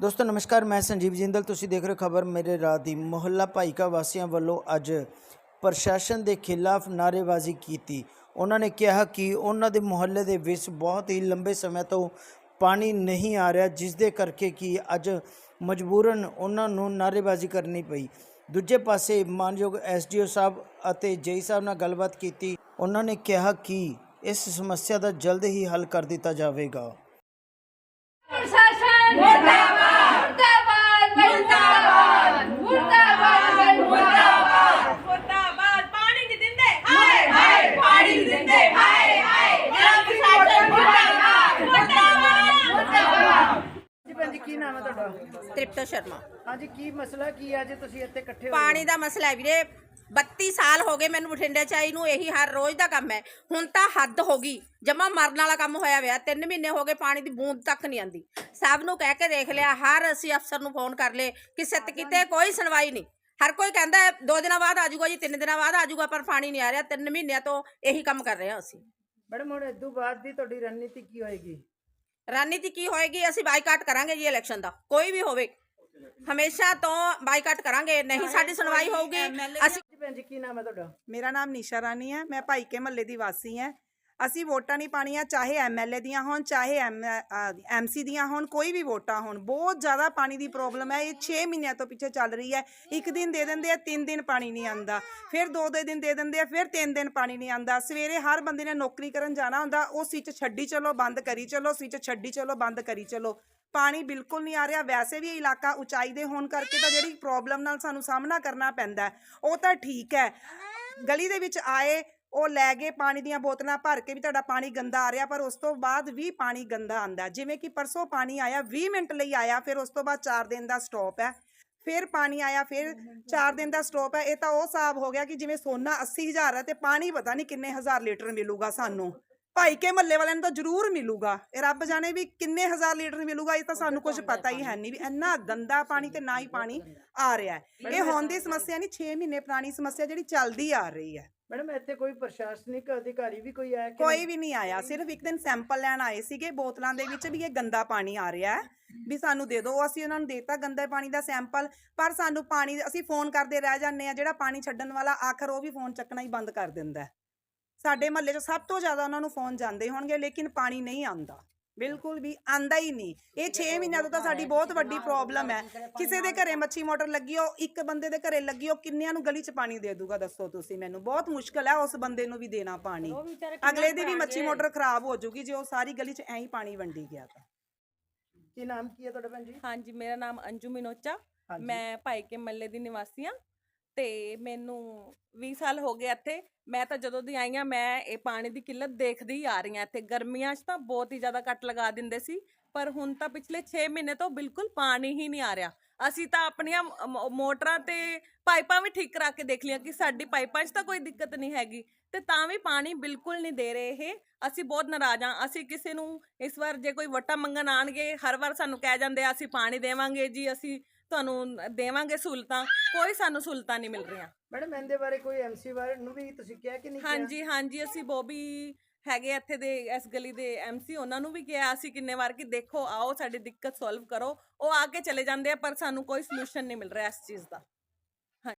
ਦੋਸਤੋ, ਨਮਸਕਾਰ, ਮੈਂ ਸੰਜੀਵ ਜਿੰਦਲ। ਤੁਸੀਂ ਦੇਖ ਰਹੇ ਹੋ ਖਬਰ ਮੇਰੇ ਰਾਤ ਦੀ। ਮੁਹੱਲਾ ਭਾਈਕਾ ਵਾਸੀਆਂ ਵੱਲੋਂ ਅੱਜ ਪ੍ਰਸ਼ਾਸਨ ਦੇ ਖਿਲਾਫ ਨਾਅਰੇਬਾਜ਼ੀ ਕੀਤੀ। ਉਹਨਾਂ ਨੇ ਕਿਹਾ ਕਿ ਉਹਨਾਂ ਦੇ ਮੁਹੱਲੇ ਦੇ ਵਿੱਚ ਬਹੁਤ ਹੀ ਲੰਬੇ ਸਮੇਂ ਤੋਂ ਪਾਣੀ ਨਹੀਂ ਆ ਰਿਹਾ, ਜਿਸ ਦੇ ਕਰਕੇ ਕਿ ਅੱਜ ਮਜਬੂਰਨ ਉਹਨਾਂ ਨੂੰ ਨਾਅਰੇਬਾਜ਼ੀ ਕਰਨੀ ਪਈ। ਦੂਜੇ ਪਾਸੇ ਮਾਨਯੋਗ ਐਸਡੀਓ ਸਾਹਿਬ ਅਤੇ ਜੇਈ ਸਾਹਿਬ ਨਾਲ ਗੱਲਬਾਤ ਕੀਤੀ। ਉਹਨਾਂ ਨੇ ਕਿਹਾ ਕਿ ਇਸ ਸਮੱਸਿਆ ਦਾ ਜਲਦ ਹੀ ਹੱਲ ਕਰ ਦਿੱਤਾ ਜਾਵੇਗਾ ਪ੍ਰਸ਼ਾਸਨ ਮੁਰਦਾਬਾਦ ਮੁਰਦਾਬਾਦ ਮੁਰਦਾਬਾਦ ਮੁਰਦਾਬਾਦ ਮੁਰਦਾਬਾਦ ਪਾਣੀ ਨਹੀਂ ਦਿੰਦੇ ਹਾਏ ਹਾਏ ਪਾਣੀ ਨਹੀਂ ਦਿੰਦੇ ਹਾਏ ਹਾਏ ਮੇਰਾ ਪ੍ਰਸ਼ਾਸਨ ਮੁਰਦਾਬਾਦ ਮੁਰਦਾਬਾਦ ਮੁਰਦਾਬਾਦ ਜੀ ਭੈਣ ਜੀ ਕੀ ਨਾਮ ਹੈ ਤੁਹਾਡਾ? ਤ੍ਰਿਪਤ ਸ਼ਰਮਾ। ਹਾਂਜੀ ਕੀ ਮਸਲਾ ਕੀ ਹੈ ਅੱਜ ਤੁਸੀਂ ਇੱਥੇ ਇਕੱਠੇ ਹੋਏ ਪਾਣੀ ਦਾ ਮਸਲਾ ਹੈ ਵੀਰੇ। 32 ਸਾਲ ਹੋ ਗਏ ਮੈਨੂੰ ਬਠਿੰਡੇ ਚ ਆਈ ਨੂੰ ਇਹੀ ਹਰ ਰੋਜ਼ ਦਾ ਕੰਮ ਹੈ। ਹੁਣ ਤਾਂ ਹੱਦ ਹੋ ਗਈ। ਜਮਾ ਮਰਨ ਵਾਲਾ ਕੰਮ ਹੋਇਆ ਹੋਇਆ ਤਿੰਨ ਮਹੀਨੇ ਹੋ ਗਏ ਪਾਣੀ ਦੀ ਬੂੰਦ ਤੱਕ ਨਹੀਂ ਆਂਦੀ। ਸਭ ਨੂੰ ਕਹਿ ਕੇ ਦੇਖ ਲਿਆ ਹਰ ਅਸੀਂ ਅਫਸਰ ਨੂੰ ਫੋਨ ਕਰ ਲਏ ਕਿਸੇ ਕਿਤੇ ਕੋਈ ਸੁਣਵਾਈ ਨਹੀਂ। ਹਰ ਕੋਈ ਕਹਿੰਦਾ ਹੈ, ਦੋ ਦਿਨਾਂ ਬਾਅਦ ਆ ਜਾਊਗਾ ਜੀ ਤਿੰਨ ਦਿਨਾਂ ਬਾਅਦ ਆ ਜਾਊਗਾ ਪਰ ਪਾਣੀ ਨਹੀਂ ਆ ਰਿਹਾ। ਤਿੰਨ ਮਹੀਨਿਆਂ ਤੋਂ ਇਹੀ ਕੰਮ ਕਰ ਰਹੇ ਹਾਂ ਅਸੀਂ। ਮੈਡਮ ਹੁਣ ਇਦੋਂ ਬਾਅਦ ਦੀ ਤੁਹਾਡੀ ਰਣਨੀਤੀ ਕੀ ਹੋਏਗੀ? ਰਣਨੀਤੀ ਕੀ ਹੋਏਗੀ ਅਸੀਂ ਬਾਈਕਾਟ ਕਰਾਂਗੇ ਜੀ ਇਲੈਕਸ਼ਨ ਦਾ ਕੋਈ ਵੀ ਹੋਵੇ। ਹਮੇਸ਼ਾ ਤੋਂ ਬਾਈਕਾਟ ਕਰਾਂਗੇ ਨਹੀਂ ਸਾਡੀ ਸੁਣਵਾਈ ਹੋਊਗੀ। ਅਸੀਂ ਜੀ ਭੈਣ ਜੀ ਕੀ ਨਾਮ ਹੈ ਤੁਹਾਡਾ? ਮੇਰਾ ਨਾਮ ਨਿਸ਼ਾ ਰਾਣੀ ਹੈ ਮੈਂ ਭਾਈਕੇ ਮਹੱਲੇ ਦੀ ਵਾਸੀ ਹਾਂ। ਅਸੀਂ ਵੋਟਾਂ ਨਹੀਂ ਪਾਣੀਆਂ ਚਾਹੇ ਐਮਐਲਏ ਦੀਆਂ ਹੋਣ, ਚਾਹੇ ਐਮਸੀ ਦੀਆਂ ਹੋਣ, ਕੋਈ ਵੀ ਵੋਟਾਂ ਹੋਣ। ਬਹੁਤ ਜ਼ਿਆਦਾ ਪਾਣੀ ਦੀ ਪ੍ਰੋਬਲਮ ਹੈ, ਇਹ 6 ਮਹੀਨਿਆਂ ਤੋਂ ਪਿੱਛੇ ਚੱਲ ਰਹੀ ਹੈ। ਇੱਕ ਦਿਨ ਦੇ ਦਿੰਦੇ ਆ, ਤਿੰਨ ਦਿਨ ਪਾਣੀ ਨਹੀਂ ਆਂਦਾ ਫਿਰ ਦੋ ਦੋ ਦਿਨ ਦੇ ਦਿੰਦੇ ਆ, ਫਿਰ ਤਿੰਨ ਦਿਨ ਪਾਣੀ ਨਹੀਂ ਆਂਦਾ ਸਵੇਰੇ ਹਰ ਬੰਦੇ ਨੇ ਨੌਕਰੀ ਕਰਨ ਜਾਣਾ ਹੁੰਦਾ, ਉਹ ਸਵਿੱਚ ਛੱਡੀ ਚਲੋ, ਬੰਦ ਕਰੀ ਚਲੋ ਸਵਿੱਚ ਛੱਡੀ ਚਲੋ, ਬੰਦ ਕਰੀ ਚਲੋ। ਪਾਣੀ ਬਿਲਕੁਲ ਨਹੀਂ ਆ ਰਿਹਾ। ਵੈਸੇ ਵੀ ਇਹ ਇਲਾਕਾ ਉਚਾਈ ਦੇ ਹੋਣ ਕਰਕੇ ਤਾਂ ਜਿਹੜੀ ਪ੍ਰੋਬਲਮ ਨਾਲ ਸਾਨੂੰ ਸਾਹਮਣਾ ਕਰਨਾ ਪੈਂਦਾ ਉਹ ਤਾਂ ਠੀਕ ਹੈ। ਗਲੀ ਦੇ ਵਿੱਚ ਆਏ ਉਹ ਲੈ ਗਏ ਪਾਣੀ ਦੀਆਂ ਬੋਤਲਾਂ ਭਰ ਕੇ ਵੀ ਤੁਹਾਡਾ ਪਾਣੀ ਗੰਦਾ ਆ ਰਿਹਾ ਪਰ ਉਸ ਤੋਂ ਬਾਅਦ ਵੀ ਪਾਣੀ ਗੰਦਾ ਆਂਦਾ ਜਿਵੇਂ ਕਿ ਪਰਸੋਂ ਪਾਣੀ ਆਇਆ 20 ਮਿੰਟ ਲਈ ਆਇਆ ਫਿਰ ਉਸ ਤੋਂ ਬਾਅਦ 4 ਦਿਨ ਦਾ ਸਟਾਪ ਹੈ। ਫਿਰ ਪਾਣੀ ਆਇਆ ਫਿਰ 4 ਦਿਨ ਦਾ ਸਟਾਪ ਹੈ। ਇਹ ਤਾਂ ਉਹ ਹਿਸਾਬ ਹੋ ਗਿਆ ਕਿ ਜਿਵੇਂ ਸੋਨਾ 80000 ਹੈ ਤੇ ਪਾਣੀ ਪਤਾ ਨਹੀਂ ਕਿੰਨੇ ਹਜ਼ਾਰ ਲੀਟਰ ਮਿਲੂਗਾ ਸਾਨੂੰ। ਭਾਈ ਕੇ ਮੱਲੇ ਵਾਲਿਆਂ ਨੂੰ ਤਾਂ ਜ਼ਰੂਰ ਮਿਲੂਗਾ। ਇਹ ਰੱਬ ਜਾਣੇ ਵੀ ਕਿੰਨੇ ਹਜ਼ਾਰ ਲੀਟਰ ਮਿਲੂਗਾ ਇਹ ਤਾਂ ਸਾਨੂੰ ਕੁਝ ਪਤਾ ਹੀ ਹੈ ਨਹੀਂ ਵੀ ਇੰਨਾ ਗੰਦਾ ਪਾਣੀ ਤੇ ਨਾ ਹੀ ਪਾਣੀ ਆ ਰਿਹਾ ਹੈ। ਇਹ ਹੋਣ ਦੀ ਸਮੱਸਿਆ ਨਹੀਂ 6 ਮਹੀਨੇ ਪੁਰਾਣੀ ਸਮੱਸਿਆ ਜਿਹੜੀ ਚੱਲਦੀ ਆ ਰਹੀ ਹੈ। ਮੈਡਮ ਇੱਥੇ ਕੋਈ ਪ੍ਰਸ਼ਾਸਨਿਕ ਅਧਿਕਾਰੀ ਵੀ ਕੋਈ ਆਇਆ ਕਿ ਕੋਈ ਵੀ ਨਹੀਂ ਆਇਆ। ਸਿਰਫ ਇੱਕ ਦਿਨ ਸੈਂਪਲ ਲੈਣ ਆਏ ਸੀਗੇ ਬੋਤਲਾਂ ਦੇ ਵਿੱਚ ਵੀ ਇਹ ਗੰਦਾ ਪਾਣੀ ਆ ਰਿਹਾ ਹੈ। ਵੀ ਸਾਨੂੰ ਦੇ ਦਿਓ। ਅਸੀਂ ਉਹਨਾਂ ਨੂੰ ਦੇਤਾ ਗੰਦੇ ਪਾਣੀ ਦਾ ਸੈਂਪਲ ਪਰ ਸਾਨੂੰ ਪਾਣੀ ਅਸੀਂ ਫੋਨ ਕਰਦੇ ਰਹਿ ਜਾਂਦੇ ਆ ਜਿਹੜਾ ਪਾਣੀ ਛੱਡਣ ਵਾਲਾ ਆਖਰ ਉਹ ਵੀ ਫੋਨ ਚੱਕਣਾ ਹੀ ਬੰਦ ਕਰ ਦਿੰਦਾ। ਸਾਡੇ ਮਹੱਲੇ 'ਚ ਸਭ ਤੋਂ ਜ਼ਿਆਦਾ ਉਹਨਾਂ ਨੂੰ ਫੋਨ ਜਾਂਦੇ ਹੋਣਗੇ ਲੇਕਿਨ ਪਾਣੀ ਨਹੀਂ ਆਂਦਾ ਬਿਲਕੁਲ ਵੀ ਆਂਦਾ ਹੀ ਨਹੀਂ। ਇਹ 6 ਮਹੀਨਿਆਂ ਤੋਂ ਤਾਂ ਸਾਡੀ ਬਹੁਤ ਵੱਡੀ ਪ੍ਰੋਬਲਮ ਹੈ। ਕਿਸੇ ਦੇ ਘਰੇ ਮੱਛੀ ਮੋਟਰ ਲੱਗੀ ਹੋ ਇੱਕ ਬੰਦੇ ਦੇ ਘਰੇ ਲੱਗੀ ਹੋ ਕਿੰਨਿਆਂ ਨੂੰ ਗਲੀ 'ਚ ਪਾਣੀ ਦੇ ਦੂਗਾ ਦੱਸੋ ਤੁਸੀਂ ਮੈਨੂੰ। ਬਹੁਤ ਮੁਸ਼ਕਲ ਹੈ ਉਸ ਬੰਦੇ ਨੂੰ ਵੀ ਦੇਣਾ ਪਾਣੀ। ਅਗਲੇ ਦੀ ਵੀ ਮੱਛੀ ਮੋਟਰ ਖਰਾਬ ਹੋ ਜਾਊਗੀ ਜੇ ਉਹ ਸਾਰੀ ਗਲੀ 'ਚ ਐਂ ਹੀ ਪਾਣੀ ਵੰਡੀ ਗਿਆ ਤਾਂ। ਕੀ ਨਾਮ ਕੀ ਹੈ ਤੁਹਾਡਾ ਭੈਣ ਜੀ? ਹਾਂਜੀ ਮੇਰਾ ਨਾਮ ਅੰਜੂ ਮਿਨੋਚਾ। ਮੈਂ ਭਾਈਕੇ ਮੱਲੇ ਦੀ ਨਿਵਾਸੀ ਹਾਂ। ਤੇ ਮੈਨੂੰ 20 ਸਾਲ ਹੋ ਗਏ ਇੱਥੇ। ਮੈਂ ਤਾਂ ਜਦੋਂ ਦੀ ਆਈ ਹਾਂ, ਮੈਂ ਇਹ ਪਾਣੀ ਦੀ ਕਿੱਲਤ ਦੇਖਦੀ ਆ ਰਹੀ ਹਾਂ ਇੱਥੇ। ਗਰਮੀਆਂ 'ਚ ਤਾਂ ਬਹੁਤ ਹੀ ਜ਼ਿਆਦਾ ਕੱਟ ਲਗਾ ਦਿੰਦੇ ਸੀ, ਪਰ ਹੁਣ ਤਾਂ ਪਿਛਲੇ 6 ਮਹੀਨੇ ਤੋਂ ਬਿਲਕੁਲ ਪਾਣੀ ਹੀ ਨਹੀਂ ਆ ਰਿਹਾ। ਅਸੀਂ ਤਾਂ ਆਪਣੀਆਂ ਮ- ਮੋਟਰਾਂ ਤੇ ਪਾਈਪਾਂ ਵੀ ਠੀਕ ਕਰਾ ਕੇ ਦੇਖ ਲਈਆਂ ਕਿ ਸਾਡੀ ਪਾਈਪਾਂ 'ਚ ਤਾਂ ਕੋਈ ਦਿੱਕਤ ਨਹੀਂ ਹੈਗੀ। ਤੇ ਤਾਂ ਵੀ ਪਾਣੀ ਬਿਲਕੁਲ ਨਹੀਂ ਦੇ ਰਹੇ ਇਹ। ਅਸੀਂ ਬਹੁਤ ਨਾਰਾਜ਼ ਹਾਂ। ਅਸੀਂ ਕਿਸੇ ਨੂੰ ਇਸ ਵਾਰ ਜੇ ਕੋਈ ਵੋਟਾਂ ਮੰਗਣ ਆਣਗੇ ਹਰ ਵਾਰ ਸਾਨੂੰ ਕਹਿ ਜਾਂਦੇ ਆ, ਅਸੀਂ ਪਾਣੀ ਦੇਵਾਂਗੇ ਜੀ, ਅਸੀਂ ਤੁਹਾਨੂੰ ਦੇਵਾਂਗੇ ਸਹੂਲਤਾਂ ਕੋਈ ਸਾਨੂੰ ਸਹੂਲਤਾਂ ਨਹੀਂ ਮਿਲ ਰਹੀਆਂ। ਮੈਡਮ ਇਹਦੇ ਬਾਰੇ ਕੋਈ ਐਮਸੀ ਬਾਰੇ ਨੂੰ ਵੀ ਤੁਸੀਂ ਕਿਹਾ ਕਿ ਨਹੀਂ ਕਿਹਾ? ਹਾਂਜੀ ਹਾਂਜੀ ਅਸੀਂ ਬੋਬੀ ਹੈਗੇ ਇੱਥੇ ਦੇ ਇਸ ਗਲੀ ਦੇ ਐਮਸੀ ਉਹਨਾਂ ਨੂੰ ਵੀ ਕਿਹਾ ਅਸੀਂ ਕਿੰਨੇ ਵਾਰ ਕਿ ਦੇਖੋ ਆਓ ਸਾਡੀ ਦਿੱਕਤ ਸੋਲਵ ਕਰੋ। ਉਹ ਆ ਕੇ ਚਲੇ ਜਾਂਦੇ ਆ ਪਰ ਸਾਨੂੰ ਕੋਈ ਸੋਲੂਸ਼ਨ ਨਹੀਂ ਮਿਲ ਰਿਹਾ ਇਸ ਚੀਜ਼ ਦਾ।